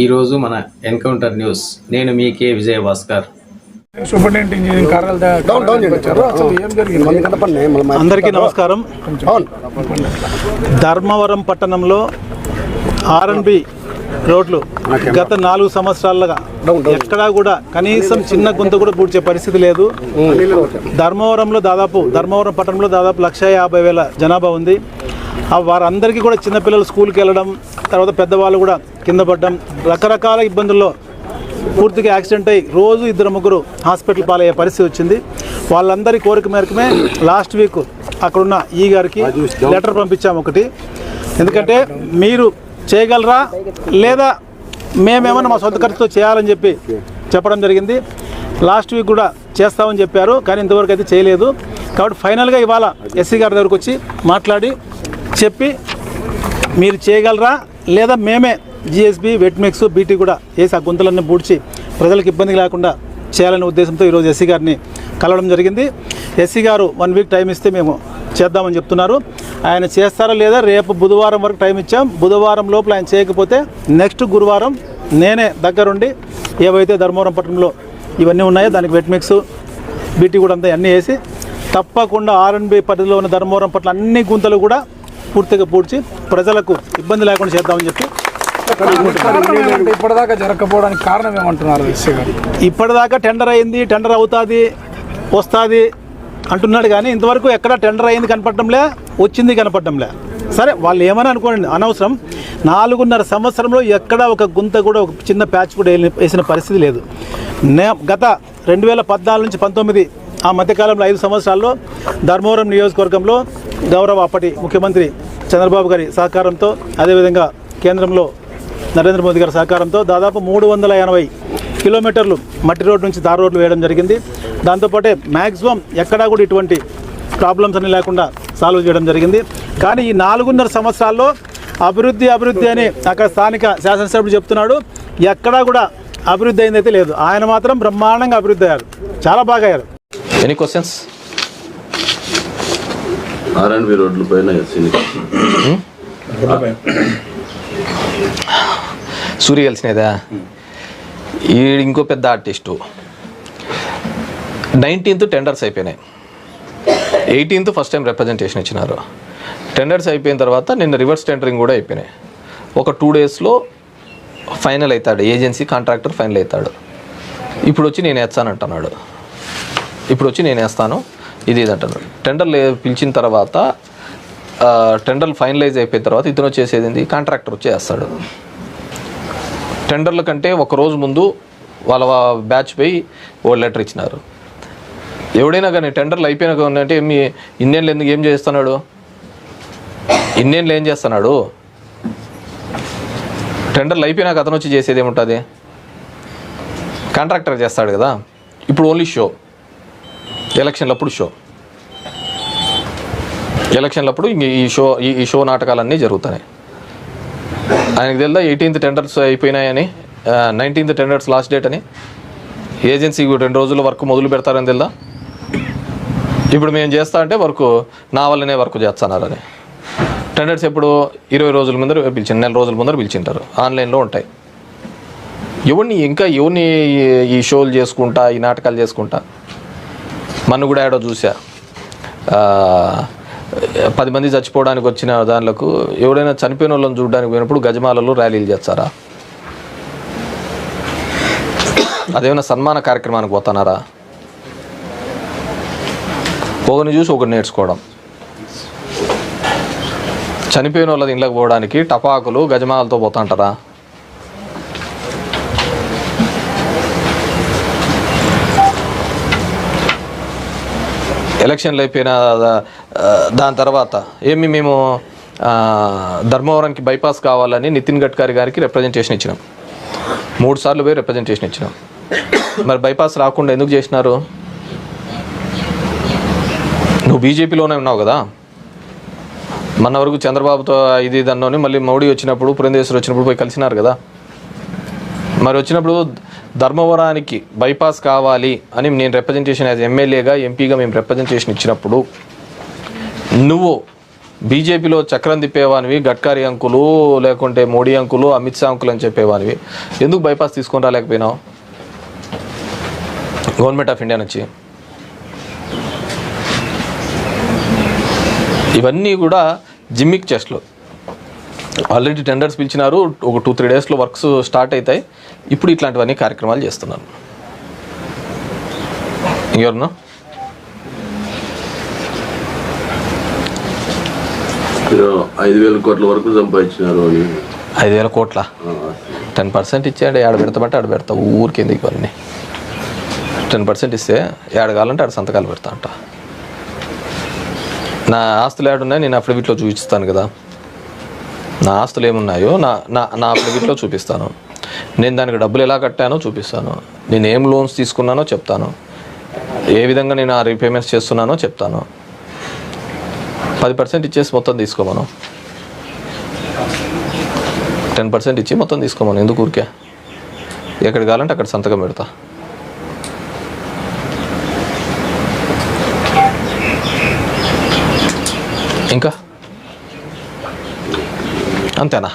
ఈరోజు మన encounter news. నేను మీ కే విజయ భాస్కర్ అందరికీ నమస్కారం. ధర్మవరం పట్టణంలో ఆర్ఎన్బి రోడ్లు గత నాలుగు సంవత్సరాలుగా ఎక్కడా కూడా కనీసం చిన్న గుంత కూడా పూడ్చే పరిస్థితి లేదు. ధర్మవరంలో దాదాపు ధర్మవరం పట్టణంలో దాదాపు లక్ష యాభై వేల జనాభా ఉంది. వారందరికీ కూడా చిన్నపిల్లలు స్కూల్కి వెళ్ళడం తర్వాత పెద్దవాళ్ళు కూడా కింద పడడం రకరకాల ఇబ్బందుల్లో పూర్తిగా యాక్సిడెంట్ అయ్యి రోజు ఇద్దరు ముగ్గురు హాస్పిటల్ పాలయ్యే పరిస్థితి వచ్చింది. వాళ్ళందరి కోరిక మేరకమే లాస్ట్ వీక్ అక్కడున్న ఈ గారికి లెటర్ పంపించాము ఒకటి. ఎందుకంటే మీరు చేయగలరా లేదా మేమేమన్నా మా సొంత ఖర్చుతో చేయాలని చెప్పి చెప్పడం జరిగింది. లాస్ట్ వీక్ కూడా చేస్తామని చెప్పారు కానీ ఇంతవరకు అయితే చేయలేదు. కాబట్టి ఫైనల్గా ఇవాళ ఎస్సీ గారి దగ్గరకు వచ్చి మాట్లాడి చెప్పి మీరు చేయగలరా? లేదా మేమే జిఎస్బి వెట్మిక్స్ బీటీ కూడా వేసి ఆ గుంతలన్నీ పూడ్చి ప్రజలకు ఇబ్బంది లేకుండా చేయాలనే ఉద్దేశంతో ఈరోజు ఎస్సీ గారిని కలవడం జరిగింది. ఎస్సీ గారు వన్ వీక్ టైం ఇస్తే మేము చేద్దామని చెప్తున్నారు. ఆయన చేస్తారా లేదా? రేపు బుధవారం వరకు టైం ఇచ్చాం. బుధవారం లోపల ఆయన చేయకపోతే నెక్స్ట్ గురువారం నేనే దగ్గరుండి ఏవైతే ధర్మవరం పట్టణంలో ఇవన్నీ ఉన్నాయో దానికి వెట్మిక్స్ బీటీ కూడా అంతా అన్నీ వేసి తప్పకుండా ఆర్ఎన్బి పరిధిలో ఉన్న ధర్మవరం పట్ల అన్ని గుంతలు కూడా పూర్తిగా పూడ్చి ప్రజలకు ఇబ్బంది లేకుండా చేద్దామని చెప్పి ఇప్పటిదాకా జరగకపోవడానికి కారణం ఏమంటున్నారు ఇప్పటిదాకా టెండర్ అయింది టెండర్ అవుతుంది వస్తుంది అంటున్నాడు కానీ ఇంతవరకు ఎక్కడ టెండర్ అయింది కనపడటంలే వచ్చింది కనపడటంలే. సరే వాళ్ళు ఏమని అనుకోండి అనవసరం. నాలుగున్నర సంవత్సరంలో ఎక్కడ ఒక గుంత కూడా ఒక చిన్న ప్యాచ్ కూడా వేసిన పరిస్థితి లేదు. నే గత రెండు వేల పద్నాలుగు నుంచి పంతొమ్మిది ఆ మధ్యకాలంలో ఐదు సంవత్సరాల్లో ధర్మవరం నియోజకవర్గంలో గౌరవ అప్పటి ముఖ్యమంత్రి చంద్రబాబు గారి సహకారంతో అదేవిధంగా కేంద్రంలో నరేంద్ర మోదీ గారి సహకారంతో దాదాపు మూడు వందల ఎనభై కిలోమీటర్లు మట్టి రోడ్డు నుంచి దారి రోడ్లు వేయడం జరిగింది. దాంతోపాటే మ్యాక్సిమం ఎక్కడా కూడా ఇటువంటి ప్రాబ్లమ్స్ అన్ని లేకుండా సాల్వ్ చేయడం జరిగింది. కానీ ఈ నాలుగున్నర సంవత్సరాల్లో అభివృద్ధి అభివృద్ధి అని అక్కడ స్థానిక శాసనసభ్యుడు చెప్తున్నాడు. ఎక్కడా కూడా అభివృద్ధి అయిందైతే లేదు. ఆయన మాత్రం బ్రహ్మాండంగా అభివృద్ధి అయ్యారు. చాలా బాగా అయ్యారు. ఎనీ క్వశ్చన్స్ ఆర్ఎండ్బి రోడ్ల పైన ఎస్సీని సూర్య కలిసినదా ఈ ఇంకో పెద్ద ఆర్టిస్టు. నైన్టీన్త్ టెండర్స్ అయిపోయినాయి. ఎయిటీన్త్ ఫస్ట్ టైం రిప్రజెంటేషన్ ఇచ్చినారు. టెండర్స్ అయిపోయిన తర్వాత నిన్న రివర్స్ టెండరింగ్ కూడా అయిపోయినాయి. ఒక టూ డేస్లో ఫైనల్ అవుతాడు. ఏజెన్సీ కాంట్రాక్టర్ ఫైనల్ అవుతాడు. ఇప్పుడు వచ్చి నేను వేస్తానంటున్నాడు ఇప్పుడు వచ్చి నేను వేస్తాను. ఇది ఇదంటాను అంటున్నాడు టెండర్లు పిలిచిన తర్వాత టెండర్లు ఫైనలైజ్ అయిపోయిన తర్వాత ఇతను వచ్చేసేది కాంట్రాక్టర్ వచ్చి వేస్తాడు. టెండర్ల కంటే ఒక రోజు ముందు వాళ్ళ బ్యాచ్ పోయి ఓ లెటర్ ఇచ్చినారు. ఎవడైనా కానీ టెండర్లు అయిపోయినా అంటే మీ ఇన్నేళ్ళు ఎందుకు ఏం చేస్తున్నాడు? ఇన్నేళ్ళు ఏం చేస్తున్నాడు? టెండర్లు అయిపోయినాక అతను వచ్చి చేసేది ఏముంటుంది? కాంట్రాక్టర్ చేస్తాడు కదా. ఇప్పుడు ఓన్లీ షో. ఎలక్షన్లప్పుడు షో. ఎలక్షన్లప్పుడు ఇంక ఈ షో ఈ షో నాటకాలన్నీ జరుగుతున్నాయి. ఆయనకు తెలుదా ఎయిటీన్త్ టెండర్స్ అయిపోయినాయని నైన్టీన్త్ టెండర్స్ లాస్ట్ డేట్ అని? ఏజెన్సీ రెండు రోజుల వర్క్ మొదలు పెడతారని తెలుదా? ఇప్పుడు మేము చేస్తా అంటే వర్క్ నా వల్లనే వర్క్ చేస్తున్నారని. టెండర్స్ ఎప్పుడు? ఇరవై రోజుల ముందర పిలిచి నెల రోజుల ముందర పిలిచింటారు. ఆన్లైన్లో ఉంటాయి. ఎవరిని ఇంకా ఎవరిని ఈ షోలు చేసుకుంటా ఈ నాటకాలు చేసుకుంటా? మన్ను కూడా ఏడో చూసా. పది మంది చచ్చిపోవడానికి వచ్చిన దానిలకు ఎవడైనా చనిపోయిన వాళ్ళని చూడడానికి పోయినప్పుడు గజమాలలో ర్యాలీలు చేస్తారా? అదేమైనా సన్మాన కార్యక్రమానికి పోతున్నారా ఒకరిని చూసి ఒకరు నేర్చుకోవడం. చనిపోయిన వాళ్ళది ఇళ్ళకి పోవడానికి టపాకులు గజమాలతో పోతుంటారా? ఎలక్షన్లు అయిపోయిన దాని తర్వాత ఏమి మేము ధర్మవరంకి బైపాస్ కావాలని నితిన్ గడ్కరీ గారికి రిప్రజెంటేషన్ ఇచ్చినాం. మూడు సార్లు పోయి రిప్రజెంటేషన్ ఇచ్చినాం. మరి బైపాస్ రాకుండా ఎందుకు చేసినారు? నువ్వు బీజేపీలోనే ఉన్నావు కదా. మన వరకు చంద్రబాబుతో ఇది దన్నోని మళ్ళీ మోడీ వచ్చినప్పుడు పురంధేశ్వర్ వచ్చినప్పుడు పోయి కలిసినారు కదా. మరి వచ్చినప్పుడు ధర్మవరానికి బైపాస్ కావాలి అని నేను రిప్రజెంటేషన్ యాజ్ ఎమ్మెల్యేగా ఎంపీగా మేము రిప్రజెంటేషన్ ఇచ్చినప్పుడు నువ్వు బీజేపీలో చక్రం తిప్పేవానివి గడ్కరీ అంకులు లేకుంటే మోడీ అంకులు అమిత్ షా అంకులు అని చెప్పేవానివి. ఎందుకు బైపాస్ తీసుకొని రాలేకపోయినావు? గవర్నమెంట్ ఆఫ్ ఇండియా నుంచి. ఇవన్నీ కూడా జిమ్మిక్ చెస్ట్లు. ఆల్రెడీ టెండర్స్ పిలిచినారు ఒక టూ త్రీ డేస్లో వర్క్స్ స్టార్ట్ అవుతాయి ఇప్పుడు ఇట్లాంటివన్నీ కార్యక్రమాలు చేస్తున్నారు ఎవరున్నా ఐదు వేల కోట్ల వరకు సంపాదించినారు ఐదు వేల కోట్ల? టెన్ పర్సెంట్ ఇచ్చాడు ఆడ పెడతామంటే ఆడ పెడతా ఊరికి ఎందుకు ఇవన్నీ? టెన్ పర్సెంట్ ఇస్తే ఏడ కావాలంటే ఆడ సంతకాలు పెడతా అంట. నా ఆస్తులు ఏడున్నాయి నేను అఫిడవిట్లో చూపిస్తాను కదా. నా ఆస్తులు ఏమున్నాయో నా నా నా అఫిడవిట్లో చూపిస్తాను. నేను దానికి డబ్బులు ఎలా కట్టానో చూపిస్తాను. నేను ఏం లోన్స్ తీసుకున్నానో చెప్తాను. ఏ విధంగా నేను ఆ రీపేమెంట్స్ చేస్తున్నానో చెప్తాను. పది పర్సెంట్ ఇచ్చేసి మొత్తం తీసుకోమను. టెన్ పర్సెంట్ ఇచ్చి మొత్తం తీసుకోమను. ఎందుకు ఊరికే? ఎక్కడికి కావాలంటే అక్కడ సంతకం పెడతా. ఇంకా? అంతేనా?